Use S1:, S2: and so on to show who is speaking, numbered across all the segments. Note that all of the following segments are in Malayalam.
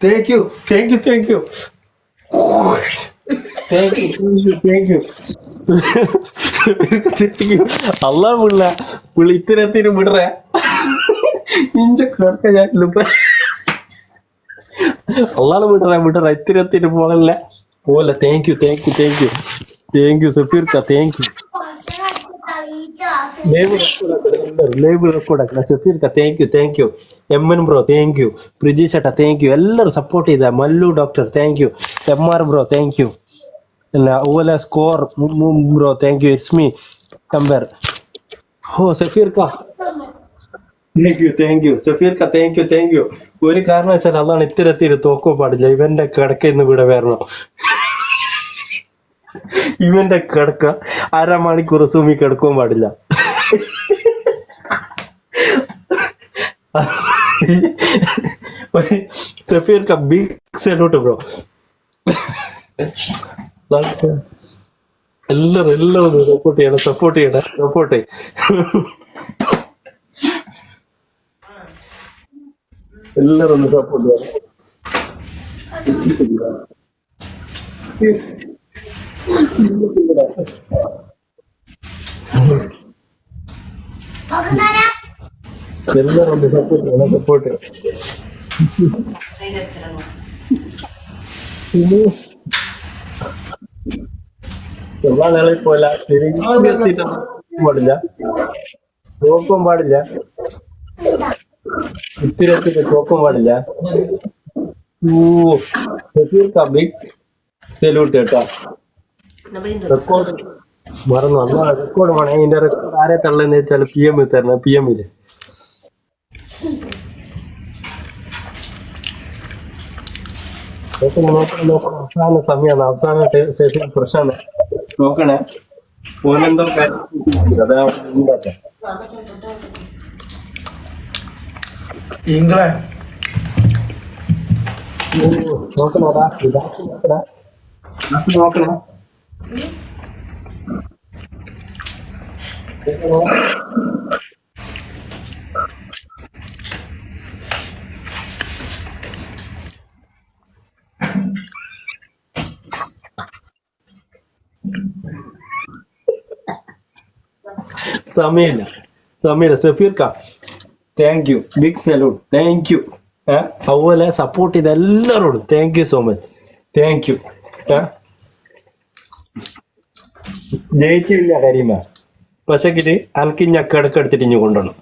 S1: Thank you thank you thank you അല്ല പിള്ള പുള്ളി ഇത്തരത്തിന് വിടറ. ഇഞ്ച കിടക്ക ഞാൻ അല്ലാതെ വിടറ വിടറ ഇത്തരത്തിന് പോകല്ല പോലെ thank you thank you thank you thank you സഫീർക്ക thank you label record സഫീർക്ക thank you thank you M N bro thank you Priji ചേട്ട താങ്ക് യു എല്ലാവരും സപ്പോർട്ട് ചെയ്ത. Mallu doctor thank you M R bro thank you അല്ല ഓല score bro thank you it's me കമ്പർ ഓ കാ thank you thank you Safeer കാ താങ്ക് യു താങ്ക് യു ഒരു കാരണം വെച്ചാൽ അതാണ് ഇത്തരത്തിൽ തോക്കോ പാടില്ല. ഇവന്റെ കിടക്ക ഇന്ന് ഇവിടെ വരണം. ഇവന്റെ കിടക്ക അരമണിക്കൂർ സൂമി കിടക്കുവാൻ പാടില്ല. സഫീർക്ക ബിഗ് സല്യൂട്ട് ബ്രോ എല്ലാരും എല്ലാവരും സപ്പോർട്ട് ചെയ്യണം സപ്പോർട്ട് ചെയ്യണം സപ്പോർട്ട് എല്ലാരും സപ്പോർട്ട് ചെയ്യണം. സപ്പോർട്ട് സപ്പോർട്ട് പോലെ ശരിക്കും എത്തിയിട്ടൊന്നും പാടില്ല. തോക്കും പാടില്ല. ഇത്തിരി എത്തിയിട്ട് തോക്കും പാടില്ല. ബിഗ് സെലൂട്ട് കേട്ടോ. റെക്കോർഡ് മറന്നു. അന്ന് റെക്കോർഡ് വേണേ. ഇതിന്റെ റെക്കോർഡ് ആരെ തള്ളെന്ന് വെച്ചാൽ പി എം തരണം. പി എമ്മിൽ നോക്കണം നോക്കണം നോക്കണം അവസാന സമയമാണ് അവസാന സെഷൻ പ്രശ്നമാണ് നോക്കണേ. ഓനെന്തോ
S2: ഇങ്ങളെ
S1: നോക്കണോടാ നോക്കടാ ഇതാക്കി നോക്കണേ. സമയമില്ല. സമയമില്ല. സഫീർക്ക thank you big salute thank you അതുപോലെ സപ്പോർട്ട് ചെയ്ത എല്ലാവരോടും thank you so much thank you ജയിച്ചില്ല കരീമ. പക്ഷെങ്കിൽ അനക്ക് ഞാൻ കിടക്കെടുത്തിട്ട് ഇഞ്ഞു കൊണ്ടുവരണം.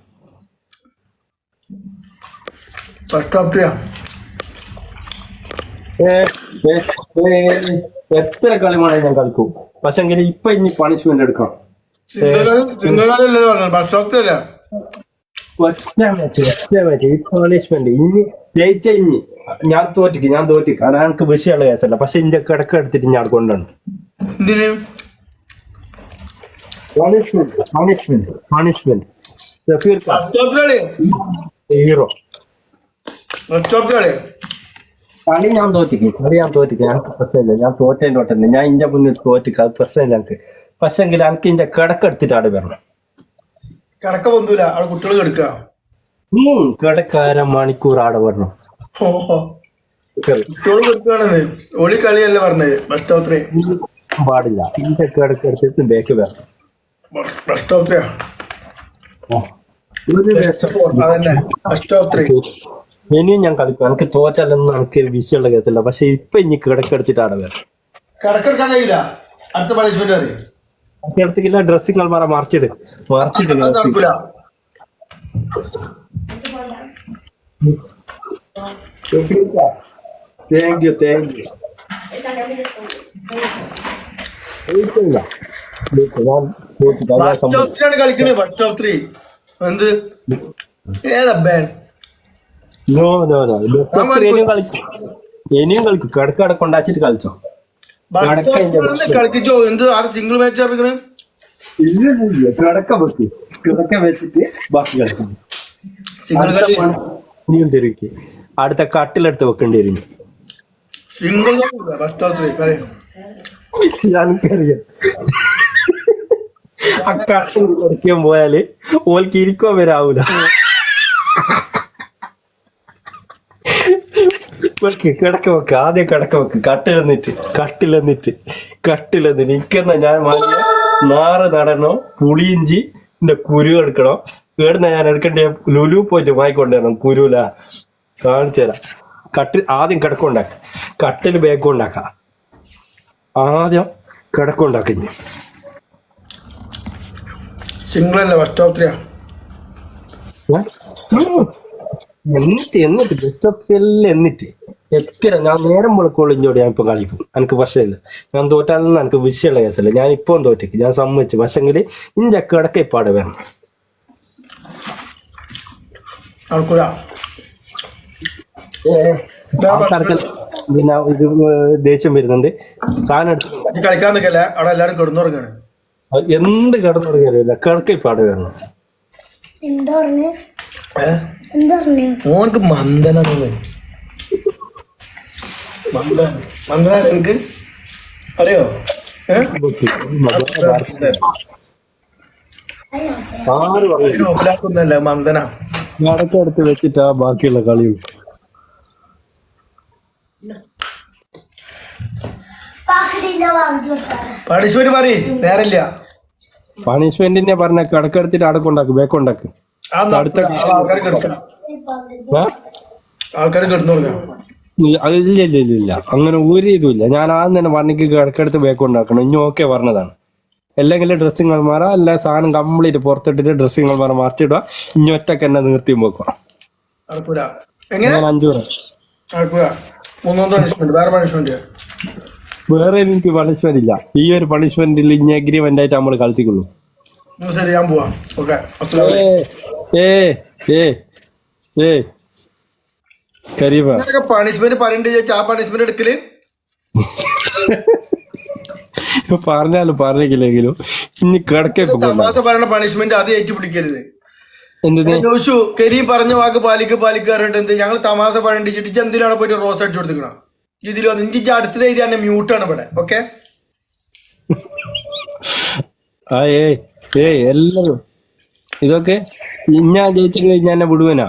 S1: എത്ര കളിമാണെങ്കിൽ ഞാൻ കളിക്കും? പക്ഷെങ്കിൽ ഇപ്പൊ ഇനി പണിഷ്മെന്റ് എടുക്കണം. പണിഷ്മെന്റ് ഇനി ജയിച്ച ഇനി ഞാൻ തോറ്റിക്ക് ഞാൻ തോറ്റിക്ക്. അത് എനിക്ക് വിഷയമുള്ള കേസല്ല. പക്ഷെ ഇന്റെ കിടക്കെടുത്തിട്ട് ഞാൻ
S2: കൊണ്ടാണ്
S1: പണിഷ്മെന്റ് പണിഷ്മെന്റ് പണിഷ്മെന്റ് ഹീറോ
S2: കളി?
S1: ഞാൻ തോറ്റിക്ക്. കളി ഞാൻ തോറ്റിക്ക്. ഞങ്ങൾക്ക് പ്രശ്നമില്ല. ഞാൻ തോറ്റേന്റെ ഞാൻ ഇന്റെ മുന്നിൽ തോറ്റിക്ക്. അത് പ്രശ്നമില്ല എനിക്ക്. പക്ഷെങ്കിൽ എനിക്ക് ഇന്റെ കിടക്കെടുത്തിട്ടാണ് വരണം.
S2: കിടക്ക പൊന്തൂല അവിടെ കുട്ടികൾ കിടക്കുക.
S1: ഉം കിടക്കാര മണിക്കൂർ ആടെ വരണം.
S2: കുട്ടികൾ കിടക്കുകയാണെന്ന് ഒളി കളിയല്ല പറഞ്ഞത്
S1: പാടില്ല. കിടക്കെടുത്തിട്ട് ബേക്ക്
S2: ത്രീ.
S1: ഇനിയും ഞാൻ കളിക്കും. എനിക്ക് തോറ്റാലൊന്നും എനിക്ക് വിഷയമുള്ള കേട്ടില്ല. പക്ഷെ ഇപ്പൊ ഇനി കിടക്കെടുത്തിട്ടാണ് വേറെ വരണം.
S2: കിടക്കെടുക്കാൻ കഴിയില്ല. അടുത്ത പണിഷ്മെന്റ് പറയും.
S1: കിടത്തിക്കില്ല ഡ്രസ്സിങ് അൽമാറ മറിച്ചിട് മറിച്ചിട് താങ്ക് യു യു
S2: എന്ത്? ഏതാ ബാൻ
S1: നോ നോ നോ ഇനിയും കളിക്കും. ഇനിയും കളിച്ചോ കിടക്കട കൊണ്ടാച്ചിട്ട് കളിച്ചോ
S2: എന്ത്? ആറ് സിംഗിൾ മാച്ച് ഇറങ്ങണേ
S1: ഇല്ല കിടക്ക വെക്ക്. കിടക്ക വെച്ചിട്ട് ബാക്കി കളിക്കും.
S2: സിംഗിൾ
S1: അടുത്ത
S2: കളി?
S1: പണി ഇനിയും തിരുക്കി അടുത്ത കട്ടിലെടുത്ത് വെക്കേണ്ടി വരും
S2: സിംഗിൾ
S1: എനിക്കറിയാം. ആ കട്ടിൽ കളിക്കാൻ പോയാൽ ഓൽക്ക് ഇരിക്കാൻ വരാവൂല വെക്ക് കിടക്ക വെക്ക് ആദ്യം കിടക്ക വെക്ക്. കട്ടിലെന്നിട്ട് കട്ടിലെന്നിട്ട് കട്ടിലെന്നിട്ട് എനിക്കെന്നാ ഞാൻ വാങ്ങിയ നാറ് നടണോ പുളിയിഞ്ചി എന്റെ കുരു എടുക്കണോ. എവിടുന്ന ഞാൻ എടുക്കണ്ടേ ലുലു പോയിട്ട് വാങ്ങിക്കൊണ്ടുവരണം കുരുല. കാണിച്ചു തരാം. കട്ടിൽ ആദ്യം കിടക്കുണ്ടാക്ക കട്ടിൽ ബേക്കും ഉണ്ടാക്കാം. ആദ്യം കിടക്കുണ്ടാക്കി
S2: സിംഗിൾ അല്ല? ഫസ്റ്റ് ഓഫ് ത്രീ
S1: എന്നിട്ട് എന്നിട്ട് ബെസ്റ്റ് ഓഫ് എല്ലാം എന്നിട്ട്. എത്ര ഞാൻ നേരം മുളക്കൊളിഞ്ഞോട് ഞാൻ ഇപ്പൊ കളിക്കും. എനിക്ക് പ്രശ്നമില്ല. ഞാൻ തോറ്റാലൊന്നും എനിക്ക് വിഷയമുള്ള കേസല്ല. ഞാൻ ഇപ്പം തോറ്റേക്ക്. ഞാൻ സമ്മതിച്ചു. പക്ഷെങ്കിൽ ഇഞ്ച കിടക്ക ഇപ്പാട് ആൾക്കാർക്ക് പിന്നെ ഇത് ദേഷ്യം വരുന്നുണ്ട്. സാധനം എടുത്ത്
S2: കളിക്കാൻ നിൽക്കല്ലേ അവിടെ എല്ലാരും കിടന്നുറങ്ങാണ്.
S1: എന്ത് കിടന്നുറങ്ങിയാലും കിടക്ക ഇപ്പാട് വേണം
S3: എന്താ പറഞ്ഞു? എന്താ പറഞ്ഞേ?
S2: മോനക്ക് മന്ദന മന്ദന എനിക്ക് അറിയോ? ഒപ്പിലാക്കുന്നല്ല മന്ദന.
S1: കിടക്ക എടുത്ത് വെച്ചിട്ടാ ബാക്കിയുള്ള കളിയും.
S3: പാക്കറ്റിന്റെ വാങ്ങി കൊടുത്താണ്
S2: പണിഷ്മെന്റ് പറയ് നേരമില്ല.
S1: പണിഷ്മെന്റിനെ പറഞ്ഞ കിടക്കെടുത്തിട്ട് അടക്കുണ്ടാക്കും ബേക്കുണ്ടാക്ക്
S2: അടുത്ത ആൾക്കാർ കിടന്നു ആൾക്കാർ കിടന്നുറങ്ങാം
S1: ഇല്ല, അങ്ങനെ ഇല്ല ഇല്ല ഇല്ല. ഇല്ല അങ്ങനെ ഒരു ഇതുമില്ല ഞാൻ ആദ്യം തന്നെ പറഞ്ഞിക്ക് കിടക്കെടുത്ത് ബേക്കുണ്ടാക്കണം ഇനി ഓക്കെ പറഞ്ഞതാണ്. അല്ലെങ്കിൽ ഡ്രസ്സിങ്ങൾ മാറാം. അല്ല സാധനം കംപ്ലീറ്റ് പുറത്തിട്ടിട്ട് ഡ്രസ്സിങ്ങൾ മാറാം. മറിച്ചിടുക. ഇനി ഒറ്റയ്ക്ക് എന്നെ നിർത്തി
S2: വെക്കണം
S1: ഞാൻ അഞ്ചു
S2: വേറെ
S1: എനിക്ക് പണിഷ്മെന്റ് ഇല്ല. ഈ ഒരു പണിഷ്മെന്റിൽ ഇനി അഗ്രിമെന്റ് ആയിട്ട് നമ്മൾ കളിച്ചിക്കുള്ളൂ. ഏ ഏ ഏ ഏ
S2: പണിഷ്മെന്റ് പറയണ്ട് ആ പണിഷ്മെന്റ് എടുക്കൽ?
S1: പറഞ്ഞാലും പറഞ്ഞില്ലെങ്കിലും ഇനി കിടക്കൊക്കെ
S2: തമാശ പറയണ പണിഷ്മെന്റ് അത് ഏറ്റുപിടിക്കരുത്
S1: എന്തിന്?
S2: ജോഷു കരി പറഞ്ഞ വാക്ക് പാലിക്ക് പാലിക്ക് പറഞ്ഞിട്ട് എന്ത്? ഞങ്ങൾ തമാശ പറഞ്ഞിട്ട് ഇജ്ജ് എന്തിനാണ് പോയിട്ട് റോസ് അടിച്ചു കൊടുത്തിക്കണം? ഇതിൽ വന്ന് ഇഞ്ചി അടുത്തത് എഴുതി തന്നെ മ്യൂട്ടാണ് ഇവിടെ ഓക്കെ
S1: ഏയ് എല്ലാരും. ഇതൊക്കെ ഞാൻ ജയിച്ചു കഴിഞ്ഞാൽ വിടുവനാ?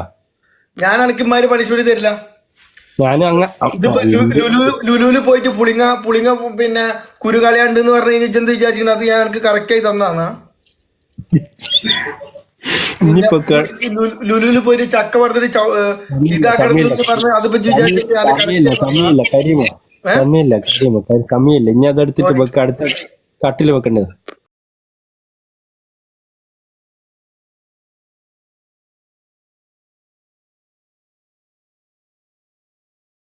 S2: ഞാൻ അനക്കിമാര് പണിഷ്മെന്റ് തരില്ല.
S1: ഞാനും അങ്ങ
S2: ഇതിപ്പോ ലുലു ലുലുവിൽ പോയിട്ട് പുളിങ്ങ പുളിങ്ങ പിന്നെ കുരുകളയാണ്ട് എന്ന് പറഞ്ഞു കഴിഞ്ഞാൽ എന്ത് വിചാരിക്കുന്നത് അത് ഞാൻ എനിക്ക് കറക്റ്റ് ആയി തന്നാ ലുലുവിൽ പോയിട്ട് ചക്ക പറഞ്ഞിട്ട് ഇതാക്കണം പറഞ്ഞ് അതിപ്പോ വിചാരിച്ചിട്ട്
S1: ഇനി അതെടുത്തിട്ട് അടുത്ത കട്ടിൽ വെക്കണ്ടത്.